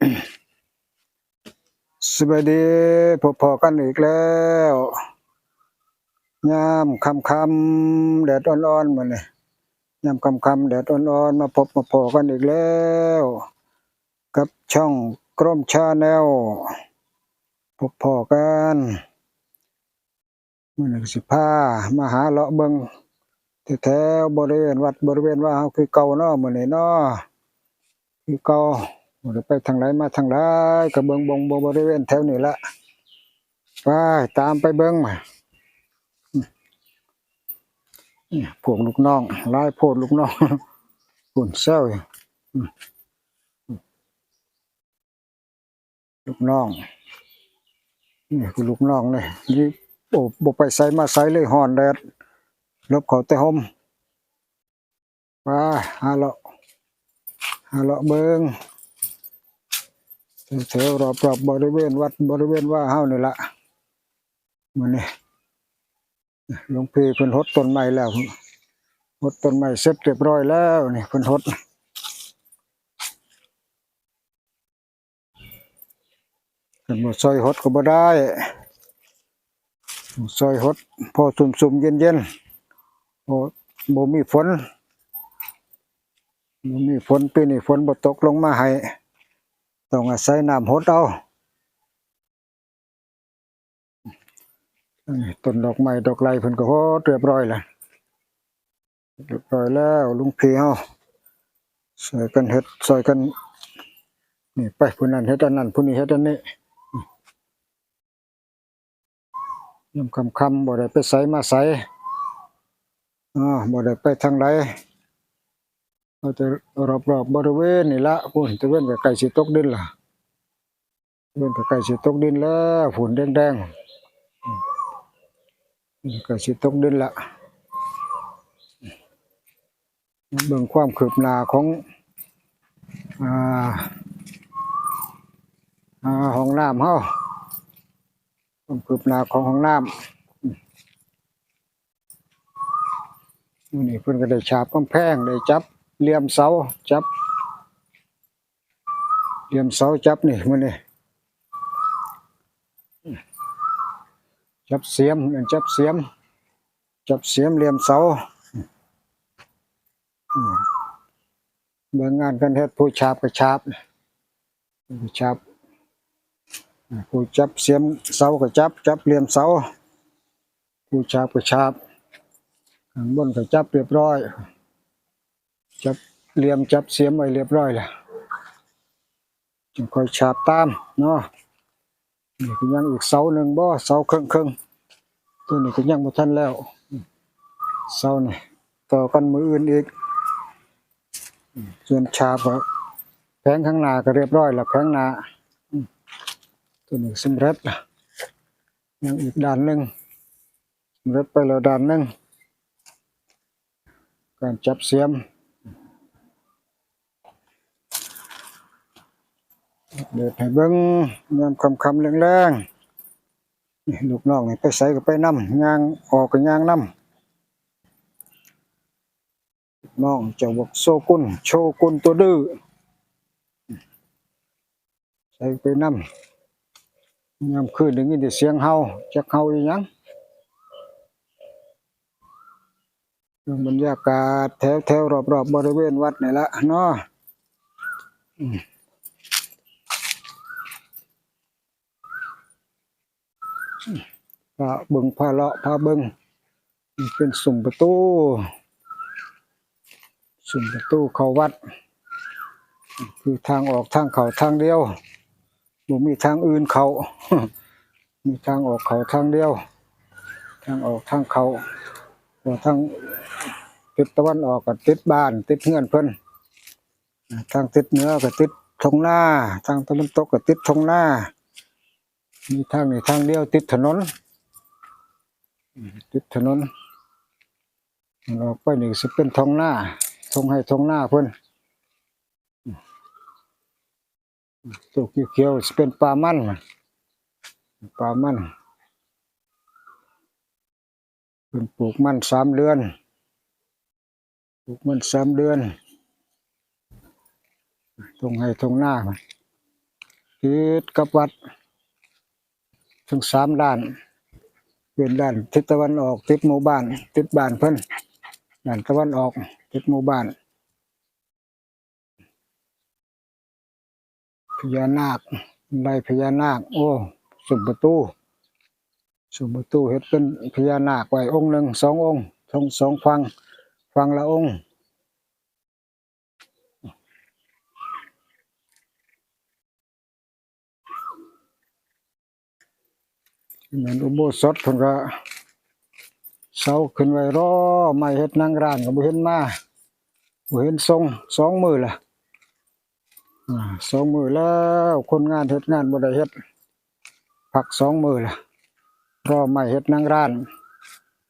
สวัสดีพบพอกันอีกแล้วยามคำคำแดดอ่อนๆมาเนี่ยยามคำคำแดดอ่อนๆมาพบมาพอกันอีกแล้ว กับช่องกรมชาแนลพบพอกันมื่อหนึ่งสิบห้ามาหาเลาะเบิงแถวบริเวณวัดบริเวณว่าเฮาคือเก่าเนาะมื้อนี้เนาะคือเก่า บ่ได้ไปทางไหนมาทางไหนก็เบิ่งบงบริเวณแถวนี้ละไปตามไปเบิ่งมาพวกลูกน้องลายโพดลูกน้องหุ่นเซลอยลูกน้องนี่คือลูกน้องนี่นี่โอ้บไปใส่มาใส่เลยฮ้อนแดดลบเขาแต่ห่มไปหาเลาะหาเลาะเบิ่ง แถวรอบๆบบริเวณวัดบริเวณว่าเฮานี่ละมื้อนี้หลวงพี่เพิ่นหดต้นไม้แล้วหดต้นไม้เสร็จเรียบร้อยแล้วนี่เพิ่นหดเพิ่นบ่ซอยหดก็บ่ได้ซอยหด พอซุ่มๆเย็นๆบ่บ่มีฝนบ่มีฝนปีนี้ฝนบ่ตกลงมาให้ ต้องอาศัยน้ำหดเอาต้นดอกไม้ดอกไลเพิ่นก็โหดเรียบร้อยแล้วเรียบร้อยแล้วลุงพี่เฮาช่กันเฮ็ดช่กันนี่ไปผู้นั้นเฮ็ดอันนั้นผู้นี้เฮ็ดอันนี้ยามค่ำบ่ได้ไปไสมาไสอ่าบ่ได้ไปทางใด เราจะรอบๆบริเวณนี่ละพุ่นตะเวนก็ใกล้สิตกดินล่ะเริ่มก็ใกล้สิตกดินแล้วฝุ่นแดงๆอืมใกล้สิตกดินละเบิ่งความคืบหน้าของอ่าอ่าห้องน้ำเฮาความคืบหน้าของห้องน้ำนี่เพิ่นก็ได้ฉาบกำแพงได้จับ เหลี่ยมเสาจับ เหลี่ยมเสาจับนี่มื้อนี้จับเสียมนั่นจับเสียม จับเสียมเหลี่ยมเสาเบิ่งงานกันเฮ็ดผู้ฉาบก็ฉาบผู้ฉาบผู้จับเสียมเสาก็จับ จับเหลี่ยมเสาผู้ฉาบก็ฉาบข้างบนก็จับเรียบร้อย จับเหลี่ยมจับเสียมไว้เรียบร้อยแล้วจึงค่อยฉาบตามเนาะนี่ก็ยังอีกเสาหนึ่งบ่เสาครึ่งครึ่งตัวนี้ก็ยังบ่ทันแล้วเสานี่ต่อกันมืออื่นอีกส่วนฉาบแผงข้างหน้าก็เรียบร้อยแล้วแผงหน้าตัวนี้สำเร็จละยังอีกด้านหนึ่งสำเร็จไปแล้วด้านหนึ่งการจับเสียม เดินให้เบิ่งยามค่ำแรงๆนี่ลูกน้องนี่ไปใส่ก็ไปนำย่างออกก็ย่างนำน้องจ้าบอกโซกุนโชกุนตัวดื้อใส่ไปนำยามคืนได้ยินแต่เสียงเฮาจักเฮาอีหยังเรื่องบรรยากาศแถวๆรอบๆบริเวณวัดนี่ละเนาะ พาเบิงพาเลาะพาเบิงเป็นสุ่มประตู สุ่มประตูเขาวัด คือทางออกทางเขาทางเดียวบ่มีทางอื่นเขามีทางออกเขาทางเดียว ทางออกทางเขาทางทิศตะวันออกก็ติดบ้านติดเฮือนเพิ่นทางทิศเหนือก็ติดทงหน้า ทางตะวันตกก็ติดทงหน้า มีทางนี้ทางเดียวติดถนน ติดถนนออกไปนี่สิเป็นทงหน้าทงให้ทงหน้าเพิ่นตัวเขียวๆสิเป็นป่ามันป่ามันเพิ่นปลูกมันสามเดือน ปลูกมันสามเดือนทงให้ทงหน้ามันติดกับวัด ทั้งสามด้านเป็นด้านทิศตะวันออก ติดหมู่บ้าน ติดบ้านเพิ่นด้านตะวันออก ติดหมู่บ้านพญานาคไล่พญานาค โอ้สุมประตูสุมประตูเฮ็ดเป็นพญานาคไว้องค์หนึ่งสององค์ทั้งสองฟังฟังละองค์ เหมือนอุโบสถเพิ่นก็เสาขึ้นไว้รอไม่เฮ็ดนางร้านก็บ่เห็นมาบ่เห็นทรงสองมือละอ่าสองมือแล้วคนงานเฮ็ดงานบ่ได้เฮ็ดพักสองมือละรอไม่เฮ็ดนางร้าน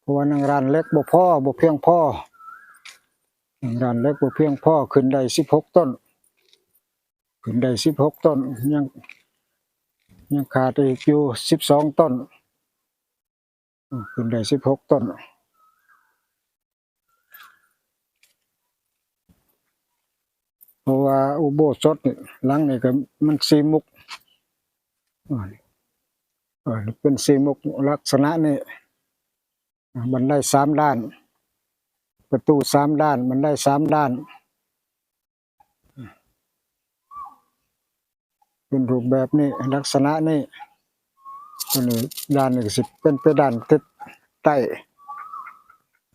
เพราะว่านางร้านเล็กบ่พอบ่เพียงพอนางร้านเล็กบ่เพียงพอขึ้นได้16ต้น ขึ้นได้16ต้นยัง ยังขาดอีกอยู่สิบสองต้นขึ้นได้สิบหกต้นเพราะว่าอุโบสถนี่หลังนี่ก็มันสีมุกเป็นสีมุกลักษณะนี่อ่าบันได้สามด้าน ประตูสามด้านมันได้สามด้าน เป็นรูปแบบนี้ลักษณะนี้ตัวนี้ด้านหนึ่งสิเป็นไปด้านทิศใต้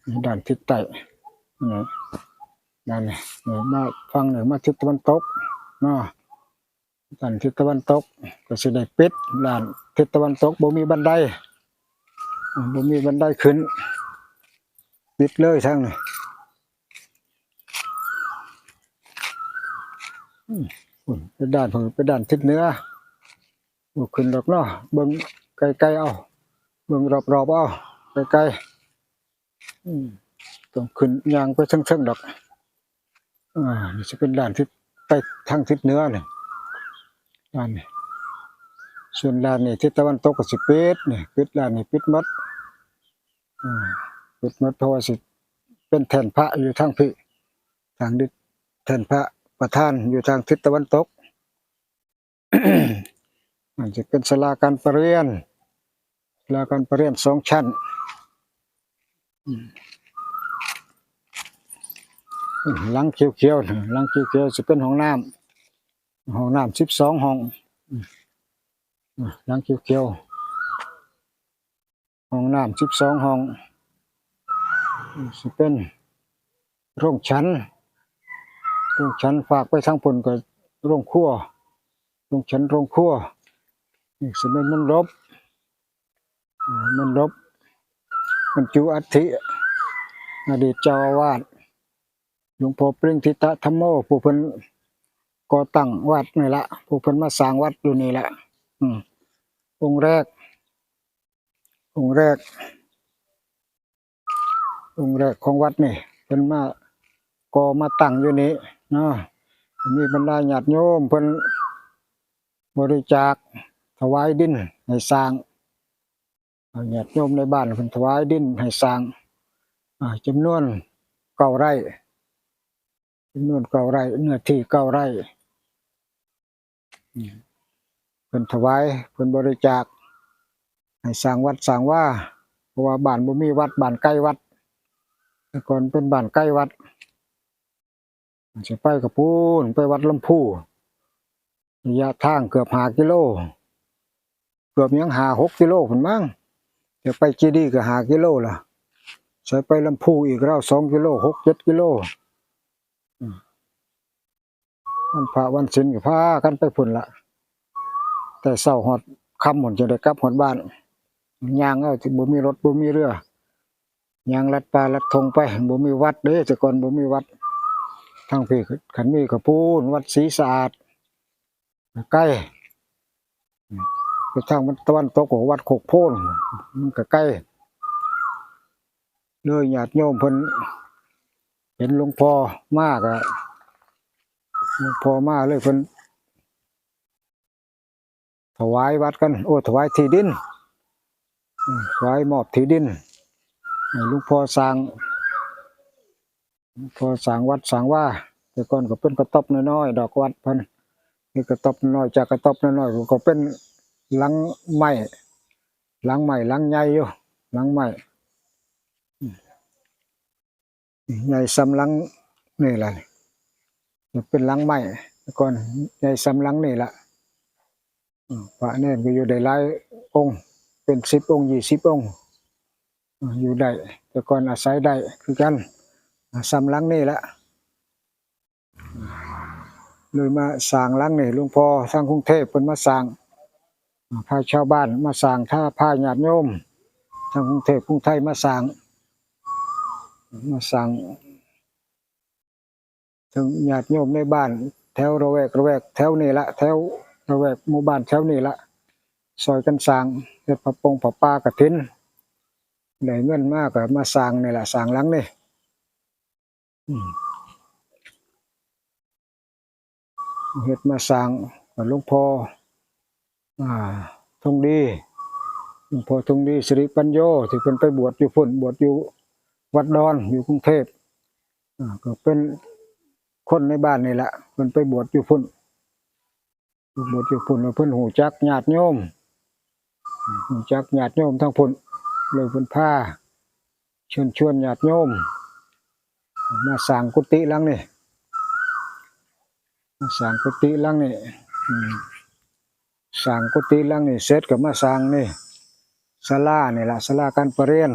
นี่ด้านทิศใต้นี่ด้านนี้นี่มาฟังหนึ่งมาทิศตะวันตกเนาะด้านทิศตะวันตก ก็สิได้ปิดด้านทิศตะวันตกบ่มีบันไดบ่มีบันไดขึ้นปิดเลยทางนี้ ไปด้านผมไปด้านทิศเหนือบ่ขึ้นดอกเนาะเบิ่งไกลๆเอาเบิ่งรอบๆเอาไกลๆต้องขึ้นยางไปเชิงๆดอกอ่าจะเป็นด้านทิศไปทางทิศเหนือนี่ด้านนี้ส่วนด้านนี้ทิศตะวันตกก็สิปิดนี่ปิดด้านนี้ปิดหมดอ่าปิดหมดเพราะว่าสิเป็นแทนพระอยู่ทางพี่ทางดิษแทนพระ ประธานอยู่ทางทิศตะวันตกมันจะเป็นศาลาการประเรียนศาลาการประเรียนสองชั้นหลังเขียวๆหลังเขียวๆจะเป็นห้องน้ำห้องน้ำสิบสองห้องหลังเขียวๆห้องน้ำสิบสองห้องจะเป็นโรงชั้น โรงชั้นฝากไปทางผลก็โรงครัวโรงชั้นโรงครัวนี่สิเป็นมันรบมันรบมันจุอัฐิอดีตเจ้าอาวาสหลวงพ่อปริงทิตะธรรมโมผู้เพิ่นก่อตั้งวัดนี่ละผู้เพิ่นมาสร้างวัดอยู่นี่แหละอืมองค์แรก องค์แรก องค์แรกของวัดนี่เพิ่นมาก่อมาตั้งอยู่นี่เนาะมีบรรดาญาติโยมเพิ่นบริจาคถวายดินให้สร้างญาติโยมในบ้านเพิ่นถวายดินให้สร้างอ่าจำนวนเก้าไร่จำนวนเก้าไร่เนื้อที่เก้าไร่เพิ่นถวายเพิ่นบริจาคให้สร้างวัดสร้างว่าเพราะว่าบ้านบ่มีวัดบ้านใกล้วัดแต่ก่อนเป็นบ้านใกล้วัด จะไปกับพูนไปวัดลำพูระยะทางเกือบหากิโล เกือบยังหาหกกิโลผนมั้งจะไปจีดีก็หากิโลล่ะใช้ไปลำพูอีกแล้วสองกิโลหกเจ็ดกิโลอืมวันพระวันศิลก็พากันไปพุ่นละแต่เศร้าหอดคำหมดจะได้กลับหอดบ้านยางเอาที่บ่มีรถบ่มีเรือยางลัดปลาลัดทงไปบ่มีวัดเด้แต่ก่อนบ่มีวัด ทางพี่ขันมีกระพูนวัดศรีสะอาดใกล้ไปทางตะวันตกของวัดโคกโพนมันก็ใกล้เลยญาติโยมเพิ่นเห็นหลวงพ่อมากอะหลวงพ่อมาเลยเพิ่นถวายวัดกัน โอ้ถวายที่ดินถวายมอบที่ดินหลูกพ่อสร้าง พอสางวัดสางว่าแต่ก่อนก็เป็นกระต๊อบน้อยๆดอกวัดพิ่นนี่กระต๊อบน้อยจากกระต๊อบน้อยๆก็เป็นหลังไม้หลังไม้หลังใหญ่อยู่หลังไม้ใหญ่สำหลังนี่แหละเป็นหลังไม้แต่ก่อนใหญ่สำหลังนี่แหละพระเนนก็อยู่ได้หลายองค์ เป็นสิบองค์ยี่สิบองค์อยู่ได้แต่ก่อนอาศัยได้คือกัน สำลังนี่แหละเลยมาสร้างลังนี่หลวงพ่อทางกรุงเทพเพิ่นมาสร้างพาชาวบ้านมาสร้างท่าพาญาติโยมทางกรุงเทพกรุงไทยมาสร้างมาสร้างถึงญาติโยมในบ้าน แถวระแวกระแวกแถวนี่ละแถวระแวกหมู่บ้านแถวนี่ละซอยกันสร้างเฮ็ดปะปงปะปากฐินได้เงินมากก็มาสร้างนี่ละสร้างหลังนี่ เฮ็ดมาสร้างหลวงพ่ออ่าทงดีหลวงพ่อทงดีสิริปัญโยที่เพิ่นไปบวชอยู่พุ่นบวชอยู่วัดดอนอยู่กรุงเทพอ่าก็เป็นคนในบ้านนี่แหละเพิ่นไปบวชอยู่พุ่นบวชอยู่พุ่นแล้วเพิ่นหูจักญาติโยมหูจักญาติโยมทั้งพุ่นเลยเพิ่นพาชิญชวนญาติโยม มาสร้างกุฏิลังนี่สร้างกุฏิลังนี่สร้างกุฏิลังนี่เสร็จก็มาสร้างนี่ศาลานี่ล่ะศาลาการประเรียน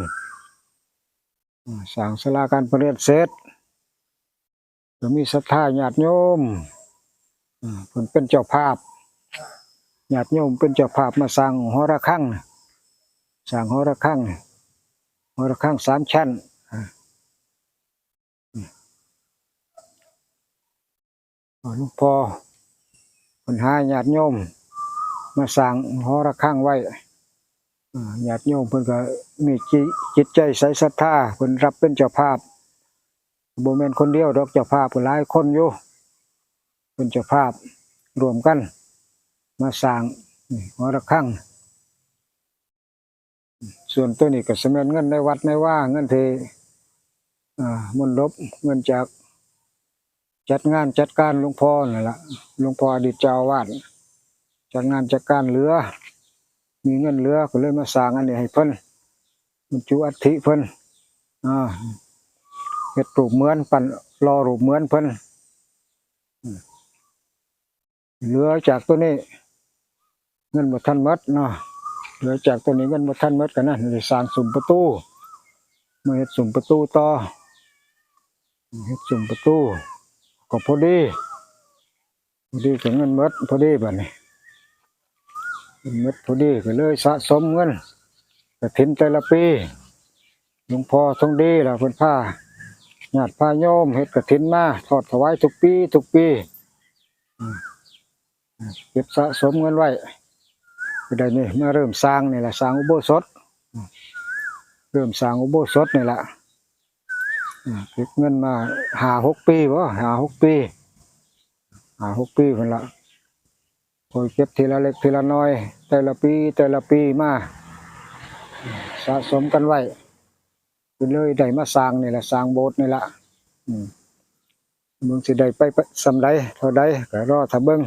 สร้างศาลาการประเรียนเสร็จก็มีศรัทธาญาติโยมอืมเพิ่นเป็นเจ้าภาพญาติโยมเป็นเจ้าภาพมาสร้างหอระฆังสร้างหอระฆังหอระฆังสามชั้น หลวงพ่อปัญหาญาติโยม มาสร้างหอระฆังไว้อ่าญาติโยมเพิ่นก็มีจิจตใจใสศรัทธาเพิ่นรับเป็นเจ้าภาพบ่แม่นคนเดียวดอกเจ้าภาพเพิ่นหลายคนอยู่เป็นเจ้าภาพรวมกัน มาสร้างหอระฆังส่วนตัวนี้ก็สมัเงินในวัดในว่าเงินที่มนลบเงินจาก จัดงานจัดการหลวงพ่อนั่นละหลวงพ่ออดีตเจ้าอาวาดจัดงานจัดการเหลือ มีเงินเหลือก็เลยมาสร้างอันนี้ให้เพิ่นบรรจุอัฐิเพิ่นอ่าเฮ็ดรูปเหมือนปั้นรอรูปเหมือนเพิ่นอืมเหลือจากตัวนี้ เงินบ่ทันหมดเนาะเหลือจากตัวนี้เงินบ่ทันหมดกันนะได้สร้างสุ่มประตูมาเฮ็ดสุ่มประตูต่อเฮ็ดสุ่มประตู ก็พอดี พอดีกับเงินหมดพอดีแบัดนี้เงินหมดพอดีก็เลยสะสมเงินกระถินแต่ละปีหลวงพ่อทรงดีล่ะเพิ่นพาญาติพาโยมเฮ็ดกระถินมาทอดถวายทุกปี ทุกปีเก็บสะสมเงินไว้ก็ได้นี่มาเริ่มสร้างนี่แหละสร้างอุโบสถ เริ่มสร้างอุโบสถนี่แหละ เก็บเงินมาหาหกปีวะหาหกปีหาหกปีคนละคอยเก็บทีละเล็กทีละน้อย แต่ละปีแต่ละปีมาสะสมกันไว้ก็เลยได้มาสร้างนี่แหละสร้างโบสถ์นี่แหละมึงสิได้ไปสำใดเท่าใดก็รอถ้าเบิ่ง